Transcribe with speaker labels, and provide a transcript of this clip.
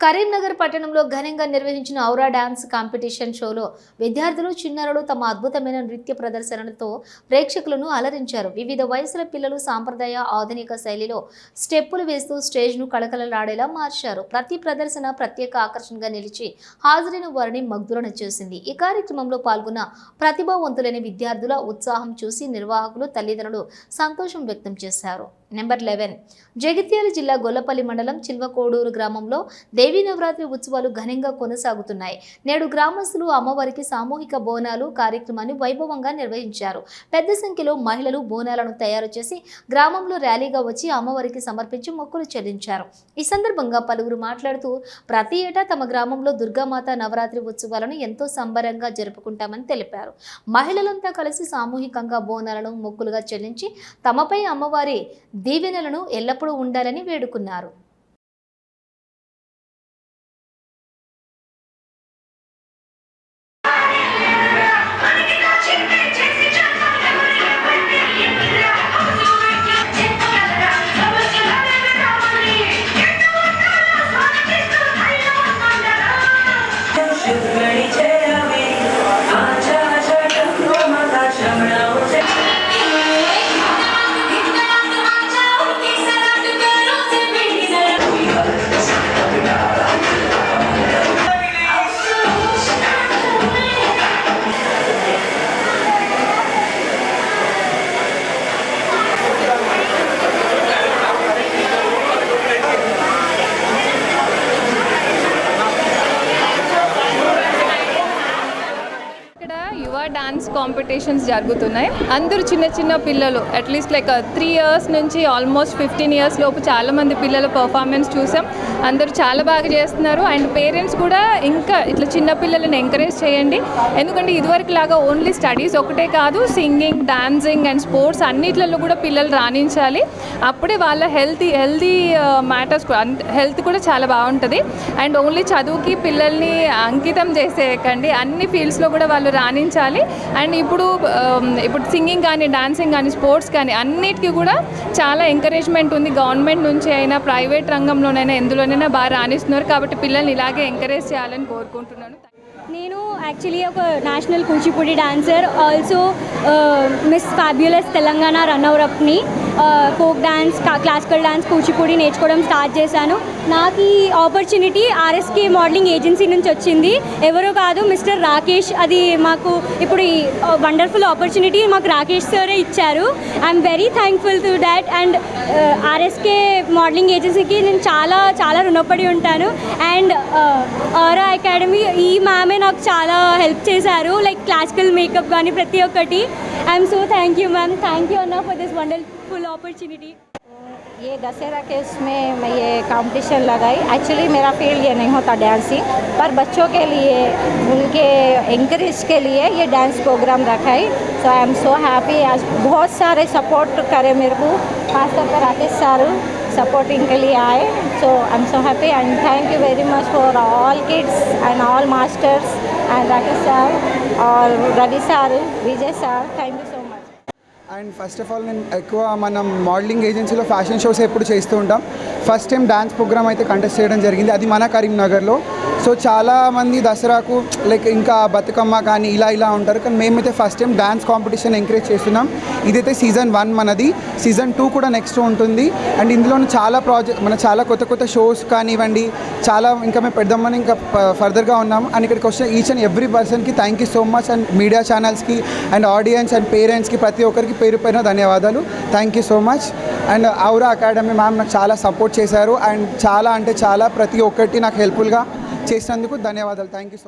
Speaker 1: కరీంనగర్ పట్టణంలో ఘనంగా నిర్వహించిన ఔరా డాన్స్ కాంపిటీషన్ షోలో విద్యార్థులు చిన్నారులు తమ అద్భుతమైన నృత్య ప్రదర్శనలతో ప్రేక్షకులను అలరించారు. వివిధ వయసుల పిల్లలు సాంప్రదాయ ఆధునిక శైలిలో స్టెప్పులు వేస్తూ స్టేజ్ను కళకళలాడేలా మార్చారు. ప్రతి ప్రదర్శన ప్రత్యేక ఆకర్షణగా నిలిచి హాజరైన వారిని మగ్ధులను చేసింది. ఈ కార్యక్రమంలో పాల్గొన్న ప్రతిభావంతులైన విద్యార్థుల ఉత్సాహం చూసి నిర్వాహకులు తల్లిదండ్రులు సంతోషం వ్యక్తం చేశారు. Number eleven. జగిత్యాల జిల్లా గొల్లపల్లి మండలం చిల్వకోడూరు గ్రామంలో దేవీ నవరాత్రి ఉత్సవాలు ఘనంగా కొనసాగుతున్నాయి. నేడు గ్రామస్తులు అమ్మవారికి సామూహిక బోనాలు కార్యక్రమాన్ని వైభవంగా నిర్వహించారు. పెద్ద సంఖ్యలో మహిళలు బోనాలను తయారు చేసి గ్రామంలో ర్యాలీగా వచ్చి అమ్మవారికి సమర్పించి మొక్కులు చెల్లించారు. ఈ సందర్భంగా పలువురు మాట్లాడుతూ ప్రతి ఏటా తమ గ్రామంలో దుర్గామాత నవరాత్రి ఉత్సవాలను ఎంతో సంబరంగా జరుపుకుంటామని తెలిపారు. మహిళలంతా కలిసి సామూహికంగా బోనాలను మొక్కులుగా చెల్లించి తమపై అమ్మవారి దీవెనలను ఎల్లప్పుడూ ఉండాలని వేడుకున్నారు.
Speaker 2: heard డాన్స్ కాంపిటీషన్స్ జరుగుతున్నాయి. అందరూ చిన్న చిన్న పిల్లలు at least like three years నుంచి ఆల్మోస్ట్ ఫిఫ్టీన్ ఇయర్స్ లోపు చాలా మంది పిల్లలు పర్ఫార్మెన్స్ చూసాం. అందరూ చాలా బాగా చేస్తున్నారు. అండ్ పేరెంట్స్ కూడా ఇంకా ఇట్లా చిన్న పిల్లలను ఎంకరేజ్ చేయండి. ఎందుకంటే ఇదివరకు లాగా ఓన్లీ స్టడీస్ ఒకటే కాదు సింగింగ్ డాన్సింగ్ అండ్ స్పోర్ట్స్ అన్నిట్లలో కూడా పిల్లలు రాణించాలి. అప్పుడే వాళ్ళ హెల్తీ హెల్తీ మ్యాటర్స్ హెల్త్ కూడా చాలా బాగుంటుంది. అండ్ ఓన్లీ చదువుకి పిల్లల్ని అంకితం చేసేయకండి. అన్ని ఫీల్డ్స్లో కూడా వాళ్ళు రాణించాలి. అండ్ ఇప్పుడు ఇప్పుడు సింగింగ్ కానీ డాన్సింగ్ కానీ స్పోర్ట్స్ కానీ అన్నిటికీ కూడా చాలా ఎంకరేజ్మెంట్ ఉంది. గవర్నమెంట్ నుంచి అయినా ప్రైవేట్ రంగంలోనైనా ఎందులోనైనా బాగా రాణిస్తున్నారు. కాబట్టి పిల్లల్ని ఇలాగే ఎంకరేజ్ చేయాలని కోరుకుంటున్నాను.
Speaker 3: నేను యాక్చువల్లీ ఒక national Kuchipudi dancer. Also miss fabulous Telangana runner అప్ని folk dance classical dance Kuchipudi నేర్చుకోవడం స్టార్ట్ చేశాను. నాకు ఈ ఆపర్చునిటీ ఆర్ఎస్కే మోడలింగ్ ఏజెన్సీ నుంచి వచ్చింది. ఎవరో కాదు మిస్టర్ రాకేష్ అది మాకు ఇప్పుడు ఈ వండర్ఫుల్ ఆపర్చునిటీ మాకు రాకేష్ సరే ఇచ్చారు. I am very thankful to that and RSK modelling ఏజెన్సీకి నేను చాలా చాలా రుణపడి ఉంటాను. అండ్ ఆరా అకాడమీ ఈ మ్యామే నాకు చాలా హెల్ప్ చేశారు. లైక్ క్లాసికల్ మేకప్ కానీ ప్రతి ఒక్కటి. I am so thank you ma'am thank you for this wonderful opportunity
Speaker 4: ये दशहरा के उसमें मैं ये कंपटीशन लगाई। एक्चुअली मेरा फ़ील्ड ये नहीं होता डांसिंग पर बच्चों के लिए, उनके इंकरेज के लिए ये डांस प्रोग्राम रखा है सो आई एम सो हैप्पी आज बहुत सारे सपोर्ट करे मेरे को। खासतौर पर राकेश सर सपोर्टिंग के लिए आए। So I am so happy and thank you very much for all kids and all masters and Rakesh sir all Ravi sir Vijay sir thank you so much
Speaker 5: and first of all నేను ఎక్కువ మనం modelling ఏజెన్సీలో fashion shows ఎప్పుడు చేస్తూ ఉంటాం. First time dance programme అయితే conduct చేయడం జరిగింది. అది మన కరీంనగర్లో సో చాలామంది దసరాకు లైక్ ఇంకా బతుకమ్మ కానీ ఇలా ఇలా ఉంటారు. కానీ మేమైతే first time dance competition encourage చేస్తున్నాం. ఇదైతే సీజన్ వన్ మనది. సీజన్ టూ కూడా నెక్స్ట్ ఉంటుంది. అండ్ ఇందులో చాలా ప్రాజెక్ట్ మన చాలా కొత్త కొత్త షోస్ కానివ్వండి చాలా ఇంకా మేము పెడదామని ఇంకా ఫర్దర్గా ఉన్నాం అండ్ ఇక్కడికి వచ్చిన ఈచ్ అండ్ ఎవ్రీ పర్సన్కి thank you so much and media ఛానల్స్కి and audience and పేరెంట్స్కి ప్రతి ఒక్కరికి పేరు పైన ధన్యవాదాలు. Thank you so much and Aura academy ma'am నాకు చాలా సపోర్ట్ చేశారు. అండ్ చాలా అంటే చాలా ప్రతి ఒక్కటి నాకు హెల్ప్ఫుల్గా చేసినందుకు ధన్యవాదాలు. Thank you so much